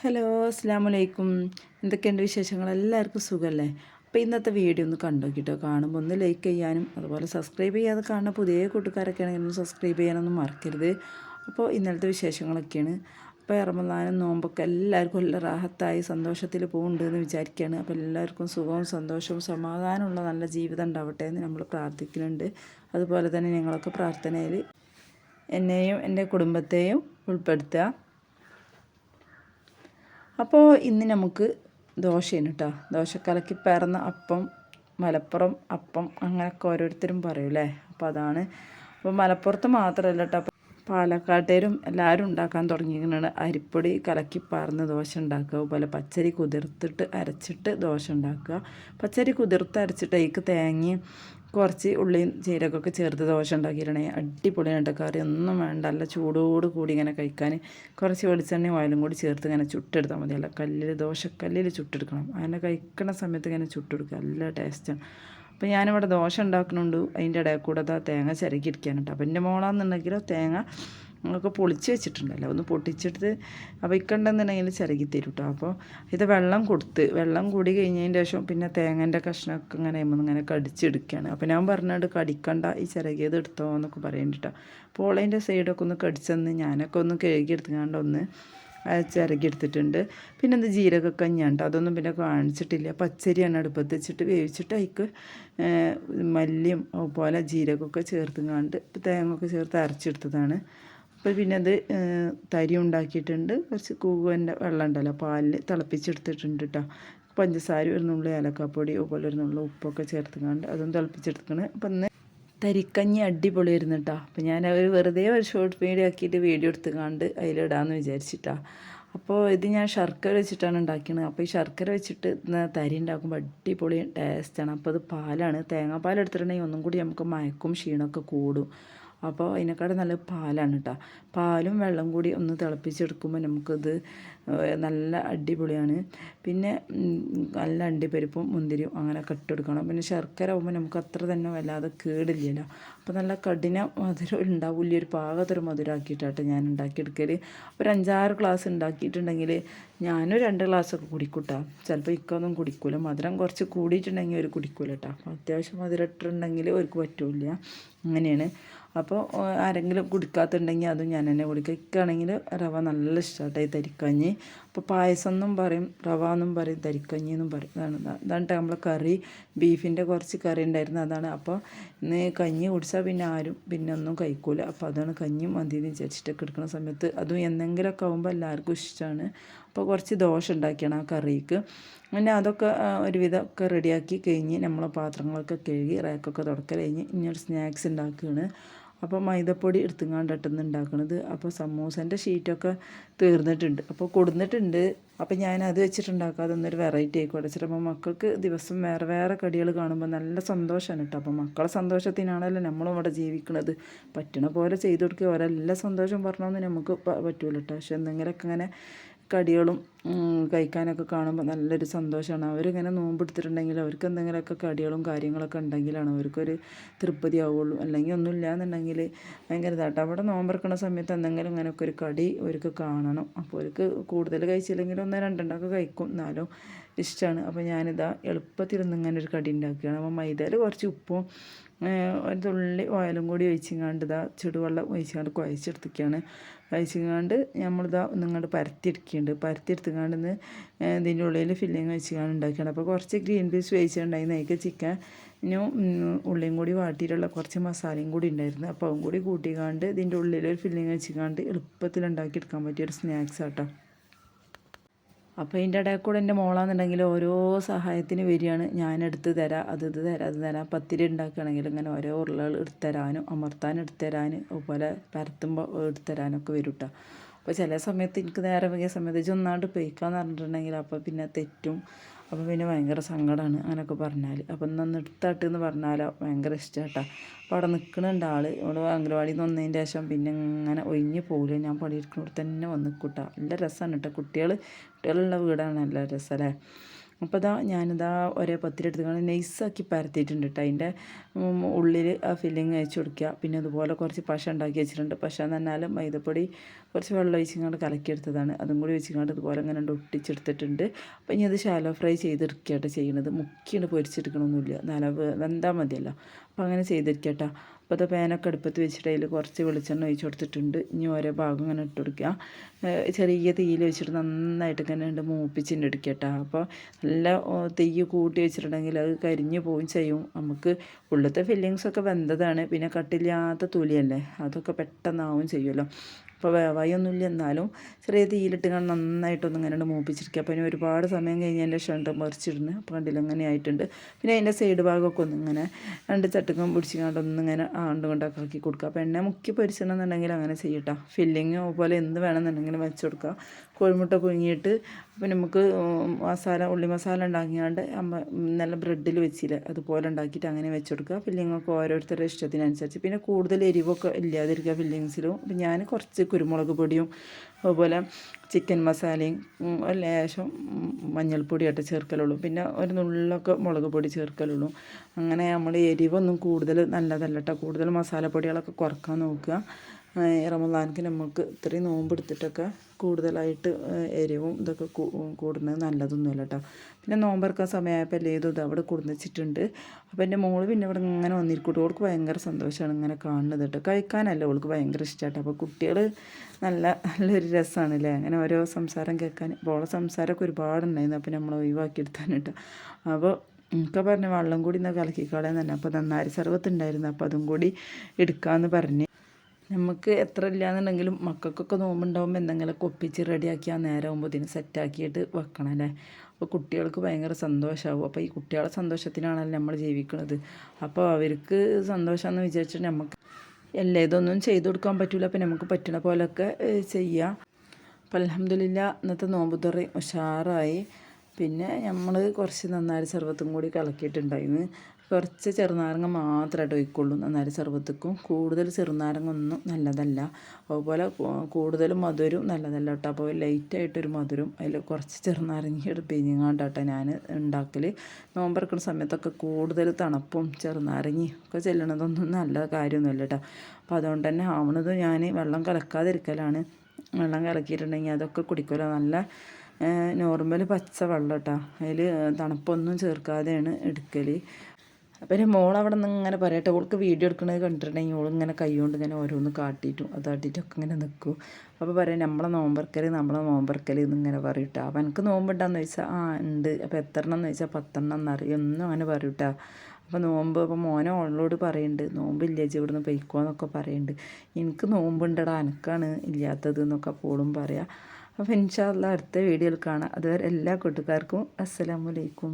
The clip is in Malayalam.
ഹലോ അസ്സാം വലൈക്കും എന്തൊക്കെയുണ്ട് വിശേഷങ്ങൾ? എല്ലാവർക്കും സുഖമല്ലേ അപ്പോൾ ഇന്നത്തെ വീഡിയോ ഒന്ന് കണ്ടു കേട്ടോ കാണുമ്പോൾ ഒന്ന് ലൈക്ക് ചെയ്യാനും അതുപോലെ സബ്സ്ക്രൈബ് ചെയ്യാതെ കാണുന്ന പുതിയ കൂട്ടുകാരൊക്കെ ആണെങ്കിൽ ഒന്ന് സബ്സ്ക്രൈബ് ചെയ്യാനൊന്നും മറക്കരുത്. അപ്പോൾ ഇന്നലത്തെ വിശേഷങ്ങളൊക്കെയാണ്. അപ്പോൾ റമദാനും നോമ്പൊക്കെ എല്ലാവർക്കും നല്ല റാഹത്തായി സന്തോഷത്തിൽ പോകുന്നുണ്ട് എന്ന് വിചാരിക്കുകയാണ് അപ്പോൾ എല്ലാവർക്കും സുഖവും സന്തോഷവും സമാധാനമുള്ള നല്ല ജീവിതം ഉണ്ടാവട്ടെ എന്ന് നമ്മൾ പ്രാർത്ഥിക്കുന്നുണ്ട്. അതുപോലെ തന്നെ ഞങ്ങളൊക്കെ പ്രാർത്ഥനയിൽ എന്നെയും എന്റെ കുടുംബത്തെയും ഉൾപ്പെടുത്തുക. അപ്പോൾ ഇന്ന് നമുക്ക് ദോശയാണ് കേട്ടോ ദോശക്കലക്കി കലക്കി പിറന്ന അപ്പം മലപ്പുറം അപ്പം അങ്ങനെയൊക്കെ ഓരോരുത്തരും പറയും അല്ലേ അപ്പോൾ അതാണ്. അപ്പോൾ മലപ്പുറത്ത് മാത്രമല്ല കേട്ടോ പാലക്കാട്ടുകാരും എല്ലാവരും ഉണ്ടാക്കാൻ തുടങ്ങിയിരിക്കുന്നത് അരിപ്പൊടി കലക്കി പാർന്ന് ദോശ ഉണ്ടാക്കുക. അതുപോലെ പച്ചരി കുതിർത്തിട്ട് അരച്ചിട്ട് ദോശ ഉണ്ടാക്കുക. പച്ചരി കുതിർത്ത് അരച്ചിട്ട് അതിക്ക് തേങ്ങയും കുറച്ച് ഉള്ളിയും ജീരകമൊക്കെ ചേർത്ത് ദോശ ഉണ്ടാക്കിയിരണേ അടിപൊളിയാണ് കറി. ഒന്നും വേണ്ട. നല്ല ചൂടോട് കൂടി ഇങ്ങനെ കഴിക്കാൻ. കുറച്ച് വെളിച്ചെണ്ണയും ഓയിലും കൂടി ചേർത്ത് ഇങ്ങനെ ചുട്ടെടുത്താൽ മതി. അല്ല കല്ലിൽ ദോശക്കല്ലിൽ ചുട്ടെടുക്കണം. അങ്ങനെ കഴിക്കുന്ന സമയത്ത് ഇങ്ങനെ ചുട്ടെടുക്കുക. നല്ല ടേസ്റ്റാണ് അപ്പോൾ ഞാനിവിടെ ദോശ ഉണ്ടാക്കുന്നുണ്ട് അതിന്റെ ഇടയിൽ കൂടെ തേങ്ങ ചിരക്കിയിരിക്കാനുണ്ട് അപ്പോൾ എന്റെ മോളാന്നുണ്ടെങ്കിലോ തേങ്ങ ഒക്കെ പൊളിച്ച് വെച്ചിട്ടുണ്ടല്ലോ. ഒന്ന് പൊട്ടിച്ചെടുത്ത് അവയ്ക്കുണ്ടെന്നുണ്ടെങ്കിൽ ചിരകി തരും കേട്ടോ അപ്പോൾ ഇത് വെള്ളം കൊടുത്ത് വെള്ളം കൂടി കഴിഞ്ഞതിന്റെ ശേഷം പിന്നെ തേങ്ങന്റെ കഷ്ണമൊക്കെ ഇങ്ങനെ ഇങ്ങനെ കടിച്ചെടുക്കുകയാണ് അപ്പോൾ ഞാൻ പറഞ്ഞിട്ട് കടിക്കണ്ട ഈ ചിരകിയത് എടുത്തോ എന്നൊക്കെ പറയുന്നുണ്ട് അപ്പോൾ അതിന്റെ സൈഡൊക്കെ ഒന്ന് കടിച്ചെന്ന് ഞാനൊക്കെ ഒന്ന് കഴുകി എടുത്തുകൊണ്ട് ഒന്ന് ചിരകിയെടുത്തിട്ടുണ്ട് പിന്നെ എന്ത് ജീരകക്കഞ്ഞുണ്ട് അതൊന്നും പിന്നെ കാണിച്ചിട്ടില്ല. പച്ചരിയാണ് അടുപ്പത്ത് വെച്ചിട്ട് വേവിച്ചിട്ട് അതിക്ക് മല്ലിയും അതുപോലെ ജീരകമൊക്കെ ചേർത്തുങ്ങാണ്ട് തേങ്ങ ഒക്കെ ചേർത്ത് അരച്ചെടുത്തതാണ്. അപ്പോൾ പിന്നെ അത് തരി ഉണ്ടാക്കിയിട്ടുണ്ട്. കുറച്ച് കൂവന്റെ വെള്ളം ഉണ്ടല്ലോ പാലിൽ തിളപ്പിച്ചെടുത്തിട്ടുണ്ട് കേട്ടോ പഞ്ചസാര ഒരു നുള്ളി ഏലക്കാപ്പൊടി അതുപോലെ ഒരു നുള്ളി ഉപ്പൊക്കെ ചേർത്തുകൊണ്ട് അതും തിളപ്പിച്ചെടുക്കണം അപ്പം ഇന്ന് തരിക്കഞ്ഞി അടിപൊളിയായിരുന്നു കേട്ടോ അപ്പം ഞാൻ ഒരു വെറുതെ ഒരു ഷോർട്ട് വീഡിയോ ആക്കിയിട്ട് വീഡിയോ എടുത്തുകൊണ്ട് അതിലിടാമെന്ന് വിചാരിച്ചിട്ടാണ് അപ്പോൾ ഇത് ഞാൻ ശർക്കര വെച്ചിട്ടാണ് ഉണ്ടാക്കിയത് അപ്പോൾ ഈ ശർക്കര വെച്ചിട്ട് തരി ഉണ്ടാക്കുമ്പോൾ അടിപൊളി ടേസ്റ്റാണ് അപ്പോൾ അത് പാലാണ്. തേങ്ങാപ്പാൽ എടുത്തിട്ടുണ്ടെങ്കിൽ ഒന്നും കൂടി നമുക്ക് മയക്കും ക്ഷീണമൊക്കെ കൂടും. അപ്പോൾ അതിനേക്കാളും നല്ല പാലാണ് കേട്ടോ പാലും വെള്ളം കൂടി ഒന്ന് തിളപ്പിച്ചെടുക്കുമ്പോൾ നമുക്കത് നല്ല അടിപൊളിയാണ്. പിന്നെ നല്ല അണ്ടിപ്പരിപ്പും മുന്തിരിയും അങ്ങനെ എടുക്കണം പിന്നെ ശർക്കര ആകുമ്പോൾ നമുക്ക് അത്ര തന്നെ വല്ലാതെ കേടില്ലല്ലോ. അപ്പോൾ നല്ല കഠിന മധുരം ഉണ്ടാവില്ല ഒരു പാകത്തൊരു മധുരമാക്കിയിട്ടാട്ടോ ഞാൻ ഉണ്ടാക്കിയെടുക്കൽ ഒരു അഞ്ചാറ് ഗ്ലാസ് ഉണ്ടാക്കിയിട്ടുണ്ടെങ്കിൽ ഞാനും രണ്ട് ഗ്ലാസ്സൊക്കെ കുടിക്കൂട്ടാ. ചിലപ്പോൾ ഇക്കൊന്നും കുടിക്കൂല. മധുരം കുറച്ച് കൂടിയിട്ടുണ്ടെങ്കിൽ ഒരു കുടിക്കൂല കേട്ടോ അപ്പോൾ അത്യാവശ്യം മധുരം ഇട്ടിട്ടുണ്ടെങ്കിൽ അവർക്ക് പറ്റില്ല. അങ്ങനെയാണ്. അപ്പോൾ ആരെങ്കിലും കുടിക്കാത്തുണ്ടെങ്കിൽ അതും ഞാൻ തന്നെ കുടിക്കുക ഇക്കാണെങ്കിൽ റവ നല്ല ഇഷ്ടമാട്ടോ ഈ തരിക്കഞ്ഞി അപ്പോൾ പായസം എന്നും പറയും റവ എന്നും പറയും. തരിക്കഞ്ഞി എന്നും പറയും അതാണ് അതാണ് നമ്മളെ കറി. ബീഫിന്റെ കുറച്ച് കറി ഉണ്ടായിരുന്നു അതാണ്. അപ്പോൾ ഇന്ന് കഞ്ഞി കുടിച്ചാൽ പിന്നെ ആരും പിന്നെ ഒന്നും കഴിക്കൂല. അപ്പോൾ അതാണ് കഞ്ഞി മന്തി എന്ന് വിചാരിച്ചിട്ടൊക്കെ എടുക്കുന്ന സമയത്ത്. അതും എന്തെങ്കിലുമൊക്കെ ആകുമ്പോൾ എല്ലാവർക്കും ഇഷ്ടമാണ് അപ്പോൾ കുറച്ച് ദോശ ഉണ്ടാക്കിയാണ് ആ കറിക്ക്. പിന്നെ അതൊക്കെ ഒരുവിധമൊക്കെ റെഡിയാക്കി കഴിഞ്ഞ് നമ്മൾ പാത്രങ്ങളൊക്കെ കഴുകി റാക്കൊക്കെ തുടക്കൽ കഴിഞ്ഞ് ഇനിയൊരു സ്നാക്സ് ഉണ്ടാക്കുകയാണ്. അപ്പോൾ മൈദപ്പൊടി എടുത്തുങ്ങാണ്ടിട്ടെന്ന് ഉണ്ടാക്കണത് അപ്പോൾ സമൂസന്റെ ഷീറ്റൊക്കെ തീർന്നിട്ടുണ്ട്. അപ്പോൾ കൊടുന്നിട്ടുണ്ട്. അപ്പോൾ ഞാൻ അത് വെച്ചിട്ടുണ്ടാക്കാതെ ഒന്നൊരു വെറൈറ്റി ആയിക്കോട്ടെ. ചിലപ്പോൾ മക്കൾക്ക് ദിവസം വേറെ വേറെ കടികൾ കാണുമ്പോൾ നല്ല സന്തോഷമാണ് കേട്ടോ അപ്പോൾ മക്കളെ സന്തോഷത്തിനാണല്ലോ നമ്മളും ഇവിടെ ജീവിക്കുന്നത് പറ്റണ പോലെ ചെയ്തു കൊടുക്കുക ഓരെല്ലാം സന്തോഷം പറഞ്ഞൊന്നും നമുക്ക് പറ്റൂല കേട്ടോ പക്ഷെ എന്തെങ്കിലുമൊക്കെ ഇങ്ങനെ കടികളും കഴിക്കാനൊക്കെ കാണുമ്പോൾ നല്ലൊരു സന്തോഷമാണ് അവരിങ്ങനെ നോമ്പെടുത്തിട്ടുണ്ടെങ്കിൽ അവർക്ക് എന്തെങ്കിലുമൊക്കെ കടികളും കാര്യങ്ങളൊക്കെ ഉണ്ടെങ്കിലാണ് അവർക്കൊരു തൃപ്തി ആവുള്ളൂ അല്ലെങ്കിൽ ഒന്നുമില്ല എന്നുണ്ടെങ്കിൽ ഭയങ്കര ഇതാട്ടോ. അവിടെ നോമ്പെടുക്കുന്ന സമയത്ത് എന്തെങ്കിലും ഇങ്ങനെയൊക്കെ ഒരു കടി അവർക്ക് കാണണം. അപ്പോൾ അവർക്ക് കൂടുതൽ കഴിച്ചില്ലെങ്കിൽ ഒന്ന് രണ്ടെണ്ണമൊക്കെ കഴിക്കും. എന്നാലും ഇഷ്ടമാണ്. അപ്പോൾ ഞാനിതാ എളുപ്പത്തിൽ ഇങ്ങനെ ഒരു കടി ഉണ്ടാക്കുകയാണ്. അപ്പോൾ മൈദയിൽ കുറച്ച് ഉപ്പും ഒരു തുള്ളി ഓയിലും കൂടി ഒഴിച്ചിങ്ങാണ്ട് ഇതാ ചുടുവെള്ളം ഒഴിച്ചിങ്ങാണ്ട് കുഴച്ചെടുത്തിരിക്കുകയാണ്. ഒഴിച്ചിങ്ങാണ്ട് നമ്മളിതാ നിങ്ങളുടെ പരത്തിയെടുക്കുന്നുണ്ട് പരത്തിയെടുത്തുകൊണ്ട് ഇന്ന് ഇതിന്റെ ഉള്ളിൽ ഫില്ലിങ് വെച്ചുകൊണ്ട് ഉണ്ടാക്കിയാണ് അപ്പോൾ കുറച്ച് ഗ്രീൻ പീസ് വേവിച്ചിട്ടുണ്ടായി നെയ്ക്ക് ചിക്കൻ. ഇനിയും ഉള്ളിയും കൂടി വാട്ടിയിട്ടുള്ള കുറച്ച് മസാലയും കൂടി ഉണ്ടായിരുന്നു. അപ്പോൾ അതും കൂടി കൂട്ടിക്കാണ്ട് ഇതിന്റെ ഉള്ളിൽ ഒരു ഫില്ലിങ് വെച്ചുകൊണ്ട് എളുപ്പത്തിൽ ഉണ്ടാക്കിയെടുക്കാൻ പറ്റിയൊരു സ്നാക്സ് ആട്ടോ. അപ്പോൾ ഇതിന്റെ ഇടയിൽ കൂടെ എന്റെ മോളാന്നുണ്ടെങ്കിൽ ഓരോ സഹായത്തിന് വരികയാണ്. ഞാൻ എടുത്ത് തരാം അത് ഇത് തരാം അത് തരാം. പത്തിരി ഉണ്ടാക്കുകയാണെങ്കിൽ ഇങ്ങനെ ഓരോ ഉരുളകൾ എടുത്തരാനും അമർത്താൻ എടുത്ത് തരാനും അതുപോലെ പരത്തുമ്പോൾ എടുത്തരാനൊക്കെ വരും കേട്ടോ അപ്പോൾ ചില സമയത്ത് എനിക്ക് നേരെ വൈകിയ സമയത്ത് ഒന്നാണ്ട് പെയ്ക്കാന്ന് പറഞ്ഞിട്ടുണ്ടെങ്കിൽ അപ്പോൾ പിന്നെ തെറ്റും. അപ്പോൾ പിന്നെ ഭയങ്കര സങ്കടമാണ് അങ്ങനെയൊക്കെ പറഞ്ഞാൽ അപ്പം ഒന്ന് എടുത്താട്ട് എന്ന് പറഞ്ഞാലോ ഭയങ്കര ഇഷ്ടമാട്ടാ അപ്പോൾ അവിടെ നിൽക്കുന്നുണ്ട് ആൾ ഇവിടെ അംഗനവാടിയിൽ നിന്ന് വന്നതിന്റെ ശേഷം പിന്നെ ഇങ്ങനെ ഒഴിഞ്ഞു പോകില്ല ഞാൻ പണിയെടുക്കുന്നിടത്ത് തന്നെ വന്ന് നിൽക്കൂട്ടാ നല്ല രസമാണ് കേട്ടോ കുട്ടികൾ കുട്ടികളുള്ള വീടാണ് നല്ല രസമല്ലേ അപ്പോൾ ഇതാ ഞാനിതാ ഒരേ പത്തിലെടുത്ത് കാണാൻ നൈസാക്കി പരത്തിയിട്ടുണ്ട് കേട്ടോ അതിന്റെ ഉള്ളിൽ ആ ഫില്ലിങ് അയച്ചു കൊടുക്കുക പിന്നെ അതുപോലെ കുറച്ച് പശ ഉണ്ടാക്കി വെച്ചിട്ടുണ്ട്. പശ എന്ന് പറഞ്ഞാൽ മൈദപ്പൊടി കുറച്ച് വെള്ളം ഒഴിച്ചിങ്ങാണ്ട് കലക്കിയെടുത്തതാണ്. അതും കൂടി വെച്ചിങ്ങാണ്ട് ഇതുപോലെ അങ്ങനെ ഒട്ടിച്ചെടുത്തിട്ടുണ്ട്. അപ്പോൾ ഇനി അത് ഷാലോ ഫ്രൈ ചെയ്തെടുക്കുകയാട്ടോ ചെയ്യുന്നത് മുക്കിയുണ്ട് പൊരിച്ചെടുക്കണമൊന്നുമില്ല നല്ല വെന്താൽ മതിയല്ലോ. അപ്പോൾ അങ്ങനെ ചെയ്തിരിക്കട്ടോ അപ്പോൾ അത് പാനൊക്കെ അടുപ്പത്ത് വെച്ചിട്ട് അതിൽ കുറച്ച് വെളിച്ചെണ്ണ ഒഴിച്ച് കൊടുത്തിട്ടുണ്ട്. ഇനി ഓരോ ഭാഗം ഇങ്ങനെ ഇട്ട് കൊടുക്കുക. ചെറിയ തീയിൽ വെച്ചിട്ട് നന്നായിട്ട് ഇങ്ങനെ ഉണ്ട് മൂപ്പിച്ചിട്ട് എടുക്കുക കേട്ടോ. അപ്പോൾ നല്ല തീയ് കൂട്ടി വെച്ചിട്ടുണ്ടെങ്കിൽ അത് കരിഞ്ഞു പോവുകയും ചെയ്യും. നമുക്ക് ഉള്ളത്തെ ഫില്ലിങ്സൊക്കെ വെന്തതാണ്. പിന്നെ കട്ടില്ലാത്ത തൊലിയല്ലേ? അതൊക്കെ പെട്ടെന്നാവും ചെയ്യുമല്ലോ. അപ്പോൾ വേവായൊന്നുമില്ല എന്നാലും ചെറിയ തീയിലിട്ട് കാണാൻ നന്നായിട്ടൊന്നും ഇങ്ങനെ മൂപ്പിച്ചിരിക്കുക. അപ്പോൾ ഇനി ഒരുപാട് സമയം കഴിഞ്ഞതിന്റെ ശേഷം മറിച്ചിടുന്നു. അപ്പോൾ കണ്ടില്ല അങ്ങനെ ആയിട്ടുണ്ട്. പിന്നെ അതിന്റെ സൈഡ് ഭാഗമൊക്കെ ഒന്ന് ഇങ്ങനെ രണ്ട് ചട്ടുക്കം പിടിച്ചിങ്ങാണ്ട് ഒന്നിങ്ങനെ ആണ്ട് കൊണ്ടൊക്കെ ആക്കി കൊടുക്കുക. അപ്പോൾ എണ്ണ മുക്കി പൊരിച്ചിടണമെന്നുണ്ടെങ്കിൽ അങ്ങനെ ചെയ്യട്ടോ. ഫില്ലിങ് പോലെ എന്ത് വേണമെന്നുണ്ടെങ്കിലും വെച്ച് കൊടുക്കുക. കോഴിമുട്ട പുഴുങ്ങിയിട്ട് അപ്പോൾ നമുക്ക് മസാല ഉള്ളി മസാല ഉണ്ടാക്കിയാണ്ട് അമ്മ നല്ല ബ്രെഡിൽ വെച്ചില്ല അതുപോലെ ഉണ്ടാക്കിയിട്ട് അങ്ങനെ വെച്ച് കൊടുക്കുക ഫില്ലിങ്ങൊക്കെ ഓരോരുത്തരുടെ ഇഷ്ടത്തിനനുസരിച്ച്. പിന്നെ കൂടുതൽ എരിവൊക്കെ ഇല്ലാതിരിക്കുക ഫില്ലിങ്സിലും അപ്പം ഞാൻ കുറച്ച് കുരുമുളക് പൊടിയും അതുപോലെ ചിക്കൻ മസാലയും ലേശം മഞ്ഞൾപ്പൊടിയായിട്ട് ചേർക്കലുള്ളൂ. പിന്നെ ഒരു നുള്ളൊക്കെ മുളക് പൊടി ചേർക്കലുള്ളൂ. അങ്ങനെ നമ്മൾ എരിവൊന്നും കൂടുതൽ നല്ലതല്ല കേട്ടോ കൂടുതൽ മസാലപ്പൊടികളൊക്കെ കുറയ്ക്കാൻ നോക്കുക. റമദാനിക്ക് നമുക്ക് ഇത്രയും നോമ്പെടുത്തിട്ടൊക്കെ കൂടുതലായിട്ട് എരിവും ഇതൊക്കെ കൂടുന്നത് നല്ലതൊന്നുമല്ല കേട്ടോ പിന്നെ നോമ്പെടുക്കാൻ സമയമായപ്പോൾ അല്ലേ ഇത് അവിടെ കൊടുന്നിച്ചിട്ടുണ്ട് അപ്പോൾ എന്റെ മോൾ പിന്നെ ഇവിടെ ഇങ്ങനെ വന്നിരിക്കും അവൾക്ക് ഭയങ്കര സന്തോഷമാണ് ഇങ്ങനെ കാണുന്നത് കേട്ടോ. കഴിക്കാനല്ല അവൾക്ക് ഭയങ്കര ഇഷ്ടമാട്ടോ. അപ്പോൾ കുട്ടികൾ നല്ല നല്ലൊരു രസമാണ് അല്ലേ അങ്ങനെ ഓരോ സംസാരം കേൾക്കാൻ. അപ്പോൾ അവളെ സംസാരമൊക്കെ ഒരുപാടുണ്ടായിരുന്നു. അപ്പോൾ നമ്മൾ ഒഴിവാക്കിയെടുത്താണ് കേട്ടോ അപ്പോൾ ഒക്കെ പറഞ്ഞു വെള്ളം കൂടി ഇന്ന് കലക്കിക്കളയെന്ന് തന്നെ അപ്പോൾ നന്നാരി സർവത്തുണ്ടായിരുന്നു അപ്പോൾ അതും കൂടി എടുക്കാമെന്ന് പറഞ്ഞ്. നമുക്ക് എത്ര ഇല്ലയെന്നുണ്ടെങ്കിലും മക്കൾക്കൊക്കെ നോമ്പുണ്ടാകുമ്പോൾ എന്തെങ്കിലുമൊക്കെ ഒപ്പിച്ച് റെഡിയാക്കി നേരം ആകുമ്പോൾ ഇതിന് സെറ്റാക്കിയിട്ട് വെക്കണം അല്ലേ? അപ്പോൾ കുട്ടികൾക്ക് ഭയങ്കര സന്തോഷമാവും അപ്പോൾ ഈ കുട്ടികളെ സന്തോഷത്തിനാണല്ലോ നമ്മൾ ജീവിക്കുന്നത് അപ്പോൾ അവർക്ക് സന്തോഷമെന്ന് വിചാരിച്ചിട്ട് നമുക്ക് എല്ലാ ഇതൊന്നും ചെയ്തു കൊടുക്കാൻ പറ്റില്ല അപ്പോൾ നമുക്ക് പറ്റണ പോലെയൊക്കെ ചെയ്യാം. അപ്പോൾ അലഹമില്ല ഇന്നത്തെ നോമ്പ് തുറ ഉഷാറായി. പിന്നെ നമ്മൾ കുറച്ച് നന്നായി സർവത്തും കൂടി കലക്കിയിട്ടുണ്ടായിരുന്നു കുറച്ച് ചെറുനാരങ്ങ മാത്രമായിട്ട് ഒഴിക്കുള്ളൂ നന്നായി സർവത്തക്കും കൂടുതൽ ചെറുനാരങ്ങ ഒന്നും നല്ലതല്ല. അതുപോലെ കൂടുതൽ മധുരം നല്ലതല്ല കേട്ടോ അപ്പോൾ ലൈറ്റായിട്ടൊരു മധുരം അതിൽ കുറച്ച് ചെറുനാരങ്ങ പിഞ്ഞങ്ങാണ്ടാട്ടോ ഞാൻ ഉണ്ടാക്കൽ നോമ്പറക്കുന്ന സമയത്തൊക്കെ കൂടുതൽ തണുപ്പും ചെറുനാരങ്ങി ഒക്കെ ചെല്ലണതൊന്നും നല്ല കാര്യമൊന്നുമല്ല കേട്ടോ അപ്പോൾ അതുകൊണ്ട് തന്നെ ആവണതും ഞാൻ വെള്ളം കലക്കാതിരിക്കലാണ്. വെള്ളം കലക്കിയിട്ടുണ്ടെങ്കിൽ അതൊക്കെ കുടിക്കുമല്ലോ. നല്ല നോർമൽ പച്ച വെള്ളം കേട്ടോ അതിൽ തണുപ്പൊന്നും ചേർക്കാതെയാണ് എടുക്കൽ അപ്പം എന്റെ മോൾ അവിടെ നിന്ന് ഇങ്ങനെ പറയട്ടെ ഓൾക്ക് വീഡിയോ എടുക്കുന്നത് കണ്ടിട്ടുണ്ടെങ്കിൽ ഓൾ ഇങ്ങനെ കൈ കൊണ്ട് ഇങ്ങനെ ഓരോന്ന് കാട്ടിയിട്ടും അത് കാട്ടിയിട്ടൊക്കെ ഇങ്ങനെ നിൽക്കും അപ്പോൾ പറയാം നമ്മളെ നോമ്പർക്കൽ നമ്മളെ നോമ്പർക്കൽ എന്നിങ്ങനെ പറയൂട്ടാ. അപ്പം എനിക്ക് നോമ്പുണ്ടാന്ന് ചോദിച്ചാൽ ആ ഉണ്ട് അപ്പോൾ എത്ര എണ്ണം എന്ന് ചോദിച്ചാൽ പത്തെണ്ണം എന്നറിയും ഒന്നും അങ്ങനെ പറയൂട്ടാ. അപ്പോൾ നോമ്പ് അപ്പോൾ മോനെ ഓളോട് പറയുന്നുണ്ട് നോമ്പില്ല ചേച്ചി ഇവിടുന്ന് പൊയ്ക്കോന്നൊക്കെ പറയുന്നുണ്ട് എനിക്ക് നോമ്പുണ്ടടാ എനക്കാണ് ഇല്ലാത്തത് എന്നൊക്കെ പോളും പറയാം. അപ്പോൾ ഇൻഷാല്ല അടുത്ത വീഡിയോയിൽ കാണാം. അതുവരെ എല്ലാ കൂട്ടുകാർക്കും അസ്സലാമലൈക്കും